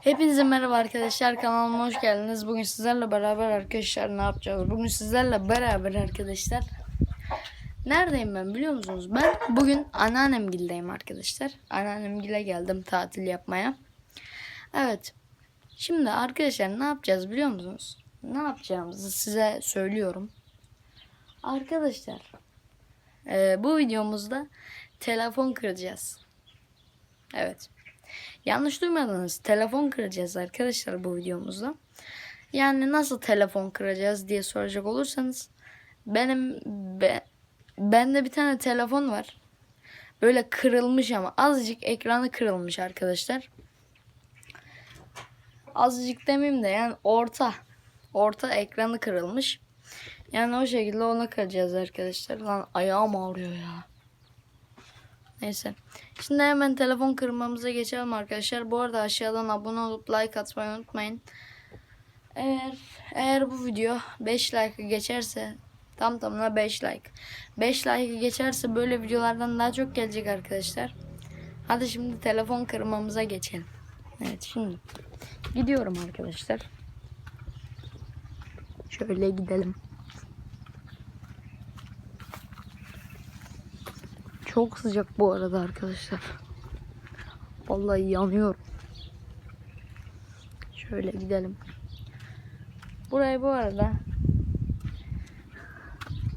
Hepinize merhaba arkadaşlar kanalıma hoş geldiniz. Bugün sizlerle beraber arkadaşlar ne yapacağız? Bugün sizlerle beraber arkadaşlar Neredeyim ben biliyor musunuz? Ben bugün anneannemgildeyim arkadaşlar. Anneannemgile geldim tatil yapmaya. Evet. Şimdi arkadaşlar ne yapacağız biliyor musunuz? Ne yapacağımızı size söylüyorum. Arkadaşlar e, bu videomuzda telefon kıracağız. Evet. Yanlış duymadınız. Telefon kıracağız arkadaşlar bu videomuzda. Yani nasıl telefon kıracağız diye soracak olursanız benim be, bende bir tane telefon var. Böyle kırılmış ama azıcık ekranı kırılmış arkadaşlar. Azıcık demeyeyim de yani orta orta ekranı kırılmış. Yani o şekilde ona kıracağız arkadaşlar. Lan ayağım ağrıyor ya. Neyse. Şimdi hemen telefon kırmamıza geçelim arkadaşlar. Bu arada aşağıdan abone olup like atmayı unutmayın. Eğer eğer bu video 5 like geçerse tam tamına 5 like. 5 like geçerse böyle videolardan daha çok gelecek arkadaşlar. Hadi şimdi telefon kırmamıza geçelim. Evet şimdi gidiyorum arkadaşlar. Şöyle gidelim. Çok sıcak bu arada arkadaşlar. Vallahi yanıyorum. Şöyle gidelim. Burayı bu arada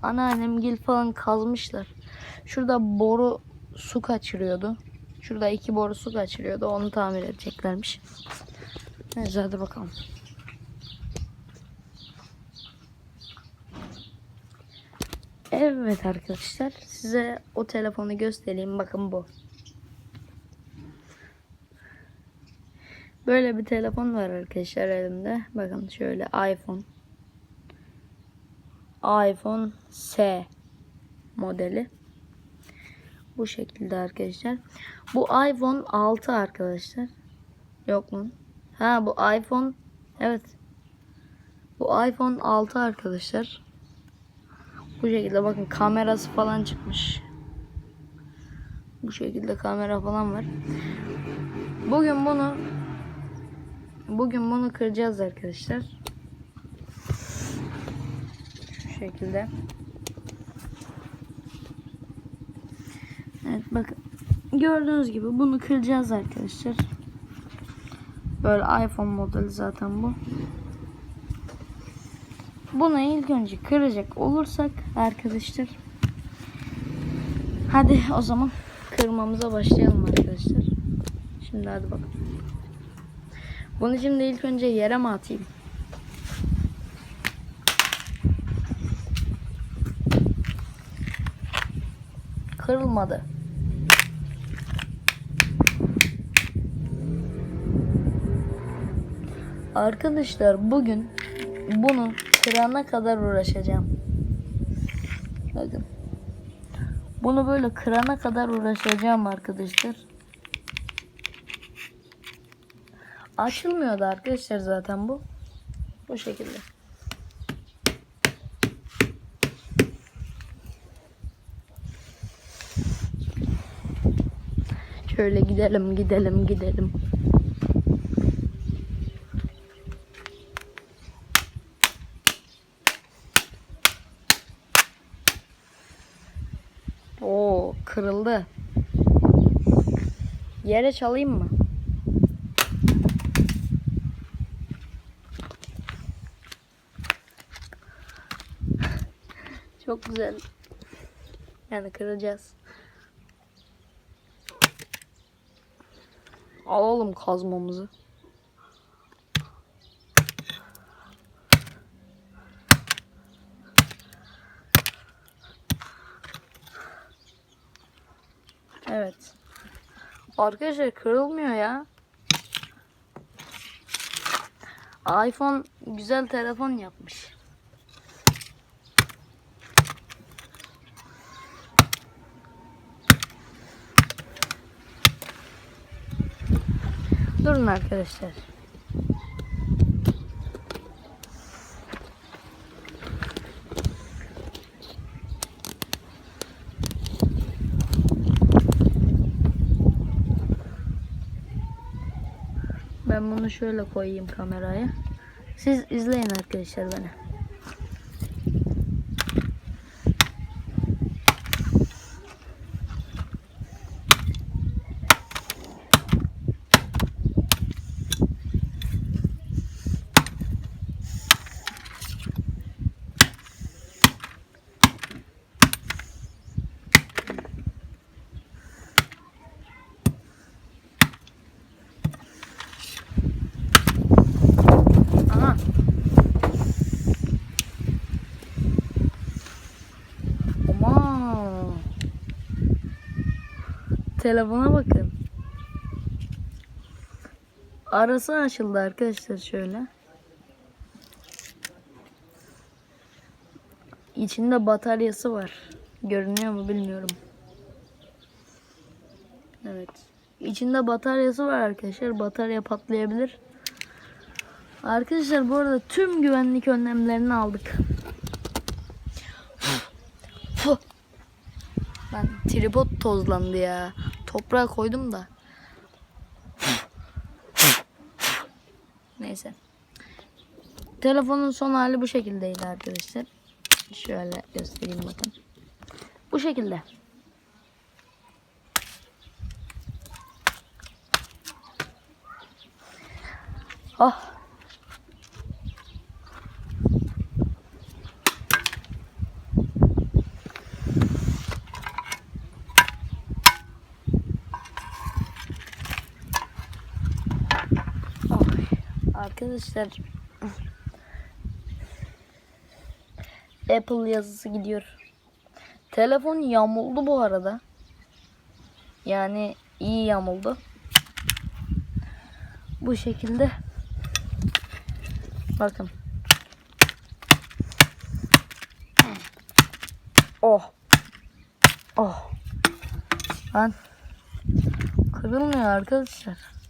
anneannem gil falan kazmışlar. Şurada boru su kaçırıyordu. Şurada iki boru su kaçırıyordu. Onu tamir edeceklermiş. Neyse hadi bakalım. Evet arkadaşlar size o telefonu göstereyim bakın bu. Böyle bir telefon var arkadaşlar elimde. Bakın şöyle iPhone. iPhone S modeli. Bu şekilde arkadaşlar. Bu iPhone 6 arkadaşlar. Yok mu? Ha bu iPhone evet. Bu iPhone 6 arkadaşlar. Bu şekilde bakın kamerası falan çıkmış. Bu şekilde kamera falan var. Bugün bunu bugün bunu kıracağız arkadaşlar. Şu şekilde. Evet bakın. Gördüğünüz gibi bunu kıracağız arkadaşlar. Böyle iPhone modeli zaten bu. Bunu ilk önce kıracak olursak arkadaşlar. Hadi o zaman kırmamıza başlayalım arkadaşlar. Şimdi hadi bakalım. Bunu şimdi ilk önce yere mi atayım? Kırılmadı. Arkadaşlar bugün bunu kırana kadar uğraşacağım. Bakın. Bunu böyle kırana kadar uğraşacağım arkadaşlar. Açılmıyordu arkadaşlar zaten bu. Bu şekilde. Şöyle gidelim gidelim gidelim. Kırıldı. Yere çalayım mı? Çok güzel. Yani kıracağız. Alalım kazmamızı. Evet. Arkadaşlar kırılmıyor ya. iPhone güzel telefon yapmış. Durun arkadaşlar. Ben bunu şöyle koyayım kameraya. Siz izleyin arkadaşlar beni. Telefona bakın. Arası açıldı arkadaşlar şöyle. İçinde bataryası var. Görünüyor mu bilmiyorum. Evet. İçinde bataryası var arkadaşlar. Batarya patlayabilir. Arkadaşlar bu arada tüm güvenlik önlemlerini aldık. Ben tripod tozlandı ya. Toprağa koydum da. Neyse. Telefonun son hali bu şekildeydi arkadaşlar. Şöyle göstereyim bakın. Bu şekilde. Ah. Arkadaşlar Apple yazısı gidiyor. Telefon yamuldu bu arada. Yani iyi yamuldu. Bu şekilde. Bakın. Oh. Oh. Lan. Kırılmıyor arkadaşlar.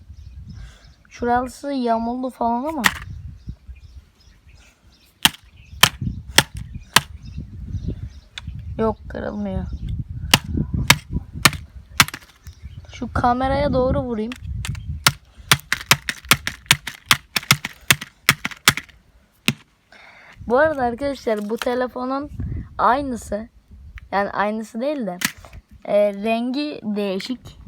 Şurası yamuldu falan ama. Yok kırılmıyor. Şu kameraya doğru vurayım. Bu arada arkadaşlar bu telefonun aynısı yani aynısı değil de e, rengi değişik.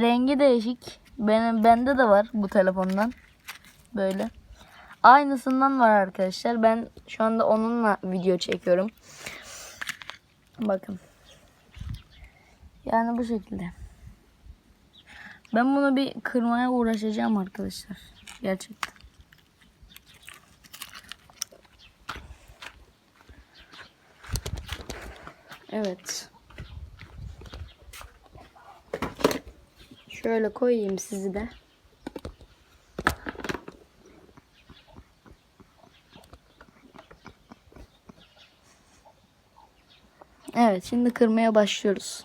Rengi değişik. Benim bende de var bu telefondan. Böyle. Aynısından var arkadaşlar. Ben şu anda onunla video çekiyorum. Bakın. Yani bu şekilde. Ben bunu bir kırmaya uğraşacağım arkadaşlar. Gerçekten. Evet. Şöyle koyayım sizi de. Evet, şimdi kırmaya başlıyoruz.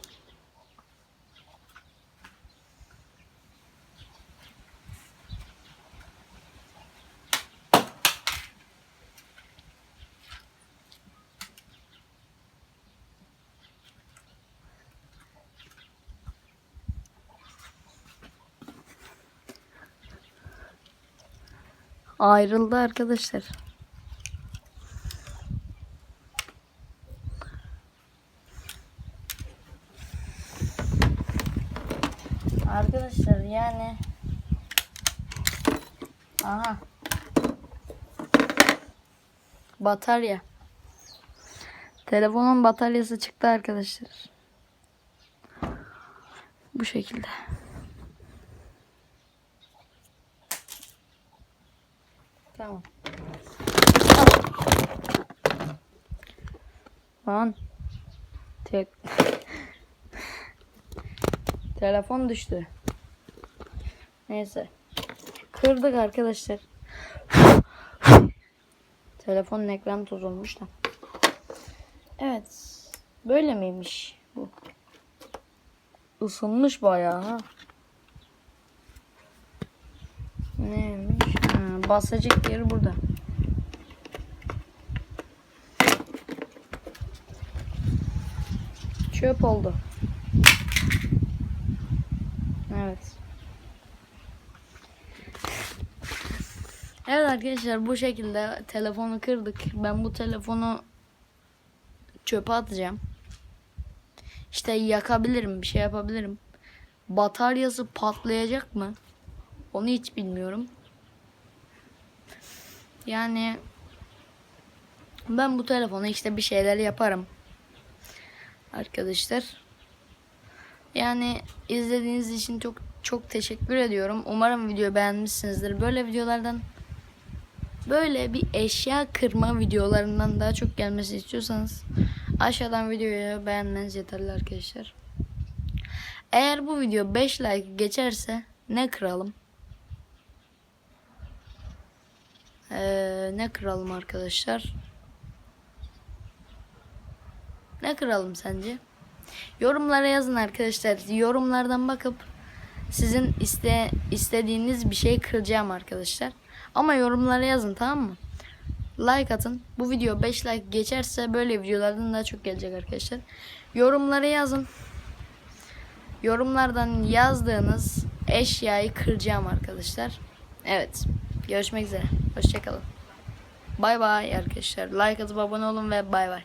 Ayrıldı arkadaşlar. Arkadaşlar yani Aha. Batarya. Telefonun bataryası çıktı arkadaşlar. Bu şekilde. Tamam. Lan. Tek. Telefon düştü. Neyse. Kırdık arkadaşlar. Telefonun ekranı toz olmuş da. Evet. Böyle miymiş bu? Isınmış bayağı ha. Neymiş? basacak yeri burada. Çöp oldu. Evet. Evet arkadaşlar bu şekilde telefonu kırdık. Ben bu telefonu çöpe atacağım. İşte yakabilirim, bir şey yapabilirim. Bataryası patlayacak mı? Onu hiç bilmiyorum. Yani ben bu telefona işte bir şeyler yaparım. Arkadaşlar. Yani izlediğiniz için çok çok teşekkür ediyorum. Umarım videoyu beğenmişsinizdir. Böyle videolardan böyle bir eşya kırma videolarından daha çok gelmesi istiyorsanız aşağıdan videoyu beğenmeniz yeterli arkadaşlar. Eğer bu video 5 like geçerse ne kıralım? Ee, ne kıralım arkadaşlar? Ne kıralım sence? Yorumlara yazın arkadaşlar. Yorumlardan bakıp sizin iste istediğiniz bir şey kıracağım arkadaşlar. Ama yorumlara yazın tamam mı? Like atın. Bu video 5 like geçerse böyle videolardan daha çok gelecek arkadaşlar. Yorumlara yazın. Yorumlardan yazdığınız eşyayı kıracağım arkadaşlar. Evet. Görüşmek üzere. Hoşçakalın. Bay bay arkadaşlar. Like atıp abone olun ve bay bay.